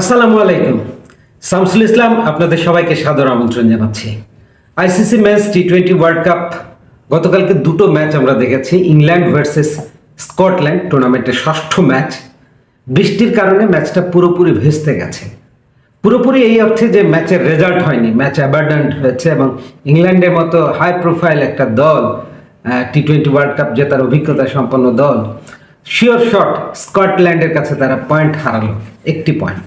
আসসালামু আলাইকুম। শামসুল ইসলাম, আপনাদের সবাইকে সাদর আমন্ত্রণ জানাচ্ছি। ICC match T twenty world cup গতকালকে দুটো ম্যাচ আমরা দেখেছি, ইংল্যান্ড ভার্সেস স্কটল্যান্ড টুর্নামেন্টের ষষ্ঠ ম্যাচ বৃষ্টির কারণে ম্যাচটা পুরোপুরি ভেস্তে গেছে। পুরোপুরি এই অর্থে যে ম্যাচের রেজাল্ট হয়নি ম্যাচ অ্যাবার্ডেন্ট হয়েছে এবং ইংল্যান্ডের মতো হাই প্রোফাইল একটা দল টি টোয়েন্টি ওয়ার্ল্ড কাপ জেতার অভিজ্ঞতা সম্পন্ন দল শিওর শট স্কটল্যান্ডের কাছে তারা পয়েন্ট হারালো, একটি পয়েন্ট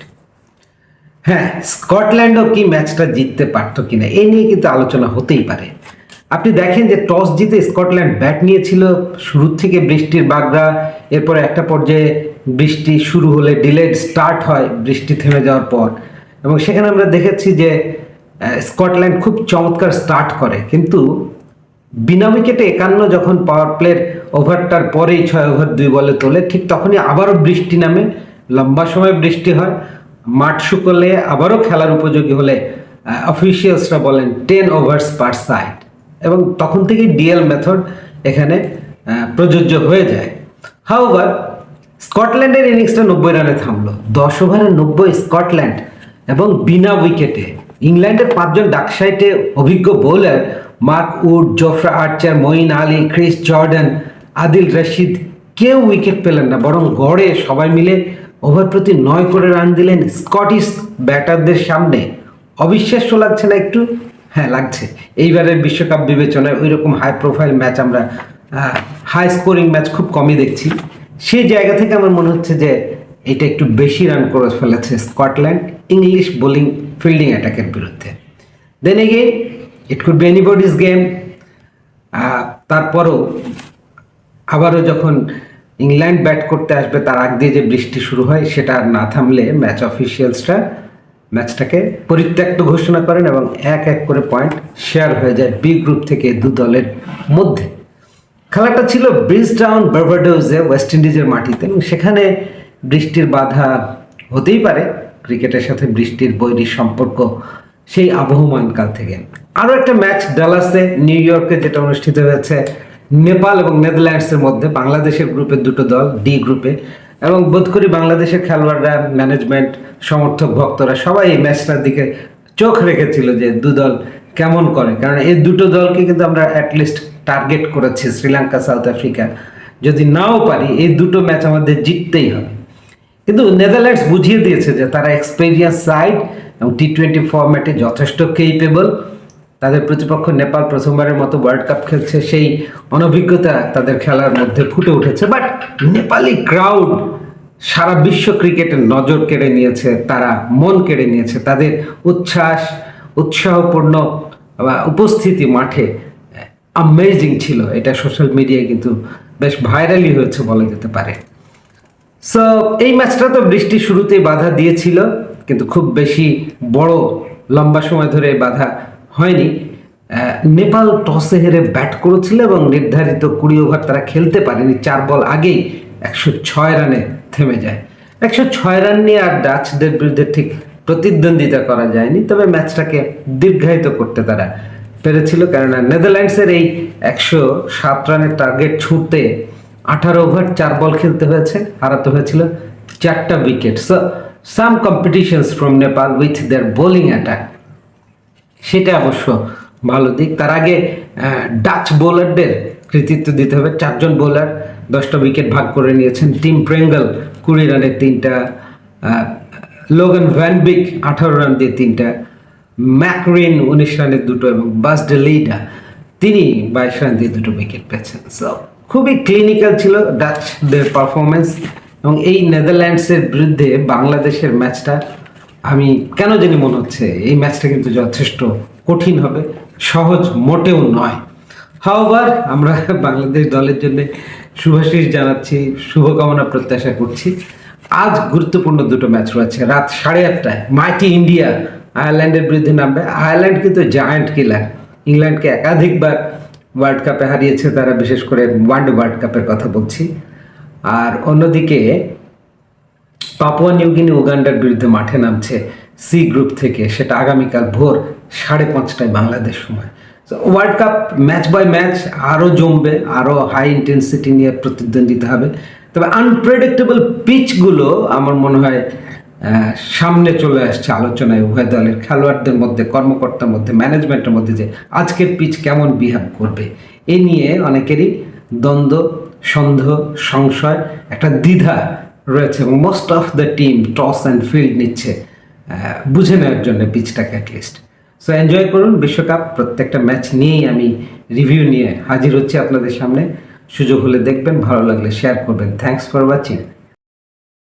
হ্যাঁ স্কটল্যান্ডও কি ম্যাচটা জিততে পারতো কিনা এই নিয়ে কিন্তু আলোচনা হতেই পারে। আপনি দেখেন যে টস জিতে স্কটল্যান্ড ব্যাট নিয়েছিল, শুরু থেকে বৃষ্টির বাগড়া, এরপর একটা পর্যায়ে বৃষ্টি শুরু হলে ডিলেড স্টার্ট হয়, বৃষ্টি থেমে যাওয়ার পর। এবং সেখানে আমরা দেখেছি যে স্কটল্যান্ড খুব চমৎকার স্টার্ট করে, কিন্তু বিনা উইকেটে একান্ন যখন পাওয়ার প্লের ওভারটার পরেই ছয় ওভার দুই বলে তোলে, ঠিক তখনই আবারও বৃষ্টি নামে, লম্বা সময় বৃষ্টি হয়। মাঠ শুকলে আবারও খেলার উপযোগী হলে অফিসিয়ালসরা বলেন টেন ওভার্স পার সাইড এবং তখন থেকেই ডিএল মেথড এখানে প্রযোজ্য হয়ে যায়। হাওভার স্কটল্যান্ডের ইনিংসটা নব্বই রানে থামলো। দশ ওভারে নব্বই স্কটল্যান্ড এবং বিনা উইকেটে। ইংল্যান্ডের পাঁচজন ডাকসাইটে অভিজ্ঞ bowler Mark Wood, Jofra Archer, Moeen Ali, Chris Jordan, Adil Rashid কেউ উইকেট পেলেন না, বরং গড়ে সবাই মিলে ওভার প্রতি নয় করে রান দিলেন স্কটিশ ব্যাটারদের সামনে। অবিশ্বাস্য লাগছে না একটু? হ্যাঁ লাগছে। এইবারের বিশ্বকাপ বিবেচনায় ওই রকম হাই প্রোফাইল ম্যাচ আমরা হাই স্কোরিং ম্যাচ খুব কমই দেখছি। সেই জায়গা থেকে আমার মনে হচ্ছে যে এটা একটু বেশি রান করে ফেলেছে স্কটল্যান্ড ইংলিশ বোলিং ফিল্ডিং অ্যাটাকের বিরুদ্ধে। Then again it could be anybody's game তারপরও আবারও যখন ইংল্যান্ড ব্যাট করতে আসবে তার আগ দিয়ে যে বৃষ্টি শুরু হয়, সেটা না থামলে ম্যাচ অফিসিয়ালসরা ম্যাচটাকে পরিত্যক্ত ঘোষণা করেন এবং এক এক করে পয়েন্ট শেয়ার হয়ে যায় বি গ্রুপ থেকে দু দলের মধ্যে। খেলাটা ছিল ব্রিজ টাউন বার্বাডোজে ওয়েস্ট ইন্ডিজের মাটিতে এবং সেখানে বৃষ্টির বাধা হতেই পারে। ক্রিকেটের সাথে বৃষ্টির বৈরী সম্পর্ক সেই আবহমান কাল থেকে। আরও একটা ম্যাচ ডালাসে, নিউ ইয়র্কে যেটা অনুষ্ঠিত হয়েছে নেপাল এবং নেদারল্যান্ডসের মধ্যে বাংলাদেশের গ্রুপের দুটো দল, ডি গ্রুপে, এবং বোধ করি বাংলাদেশের খেলোয়াড়রা ম্যানেজমেন্ট সমর্থক, ভক্তরা সবাই এই ম্যাচটার দিকে চোখ রেখেছিল যে দু দল কেমন করে। কারণ এই দুটো দলকে কিন্তু আমরা অ্যাটলিস্ট টার্গেট করেছি, শ্রীলঙ্কা, সাউথ আফ্রিকা। যদি নাও পারি, এই দুটো ম্যাচ আমাদের জিততেই হবে। কিন্তু নেদারল্যান্ডস বুঝিয়ে দিয়েছে যে তারা এক্সপেরিয়েন্স সাইড এবং টি টোয়েন্টি ফর্ম্যাটে যথেষ্ট কেপেবল তাদের প্রতিপক্ষ নেপাল প্রথমবারের মতো ওয়ার্ল্ড কাপ খেলছে, সেই অনভিজ্ঞতা তাদের খেলার মধ্যে ফুটে উঠেছে। বাট নেপালি ক্রাউড সারা বিশ্ব ক্রিকেটের নজর কেড়ে নিয়েছে, তারা মন কেড়ে নিয়েছে। তাদের উচ্ছ্বাস, উৎসাহপূর্ণ উপস্থিতি মাঠে আমেজিং ছিল। এটা সোশ্যাল মিডিয়ায় কিন্তু বেশ ভাইরালি হয়েছে বলা যেতে পারে। সো এই ম্যাচটা তো বৃষ্টি শুরুতেই বাধা দিয়েছিল, কিন্তু খুব বেশি বড় লম্বা সময় ধরে বাধা হয়নি। নেপাল টসে হেরে ব্যাট করেছিল এবং নির্ধারিত কুড়ি ওভার তারা খেলতে পারেনি। চার বল আগেই একশো ছয় রানে থেমে যায়। একশো ছয় রান নিয়ে আর ডাচদের বিরুদ্ধে ঠিক প্রতিদ্বন্দ্বিতা করা যায়নি, তবে ম্যাচটাকে দীর্ঘায়িত করতে তারা পেরেছিল, কেননা নেদারল্যান্ডসের এই একশো সাত রানের টার্গেট ছুঁতে আঠারো ওভার চার বল খেলতে হয়েছে, হারাতে হয়েছিল চারটা wicket so some competitions from Nepal with their bowling attack সেটা অবশ্য ভালো দিক। তার আগে ডাচ বোলারদের কৃতিত্ব দিতে হবে। চারজন বোলার দশটা উইকেট ভাগ করে নিয়েছেন। টিম প্রেঙ্গল কুড়ি রানের তিনটা লোগান ভ্যানবিক আঠারো রান দিয়ে তিনটা ম্যাকরিন উনিশ রানের দুটো এবং বাস ডেলিডা তিনি বাইশ রান দিয়ে দুটো উইকেট পেয়েছেন। সো খুবই ক্লিনিক্যাল ছিল ডাচদের পারফরমেন্স এবং এই নেদারল্যান্ডসের বিরুদ্ধে বাংলাদেশের ম্যাচটা আমি কেন জানি মনে হচ্ছে এই ম্যাচটা কিন্তু যথেষ্ট কঠিন হবে, সহজ মোটেও নয়। হাওবার আমরা বাংলাদেশ দলের জন্য শুভাশিস জানাচ্ছি, শুভকামনা প্রত্যাশা করছি। আজ গুরুত্বপূর্ণ দুটো ম্যাচ রয়েছে, রাত সাড়ে আটটায়। মাইটি ইন্ডিয়া আয়ারল্যান্ডের বিরুদ্ধে নামবে। আয়ারল্যান্ড কিন্তু জায়ান্ট কিলার ইংল্যান্ডকে একাধিকবার ওয়ার্ল্ড কাপে হারিয়েছে তারা, বিশেষ করে ওয়ার্ল্ড ওয়ার্ল্ড কাপের কথা বলছি। আর অন্যদিকে পাপুয়া নিউগিনি উগান্ডার বিরুদ্ধে মাঠে নামছে সি গ্রুপ থেকে। সেটা আগামীকাল ভোর সাড়ে পাঁচটায় বাংলাদেশ সময়। World cup match by match আরও জমবে আরও হাই ইন্টেন্সিটি নিয়ে প্রতিদ্বন্দ্বিতা হবে। তবে আনপ্রেডিক্টেবল পিচগুলো আমার মনে হয় সামনে চলে আসছে আলোচনায় উভয় দলের খেলোয়াড়দের মধ্যে, কর্মকর্তার মধ্যে ম্যানেজমেন্টের মধ্যে যে আজকের পিচ কেমন বিহেভ করবে। এ নিয়ে অনেকেরই দ্বন্দ্ব, সন্দেহ, সংশয়, একটা দ্বিধা রয়েছে এবং most of the team toss and field নিচ্ছে বুঝে নেওয়ার জন্য পিচটাকে অ্যাটলিস্ট সো এনজয় করুন, বিশ্বকাপ প্রত্যেকটা ম্যাচ নিয়েই আমি রিভিউ নিয়ে হাজির হচ্ছি আপনাদের সামনে। সুযোগ হলে দেখবেন, ভালো লাগলে শেয়ার করবেন। Thanks for watching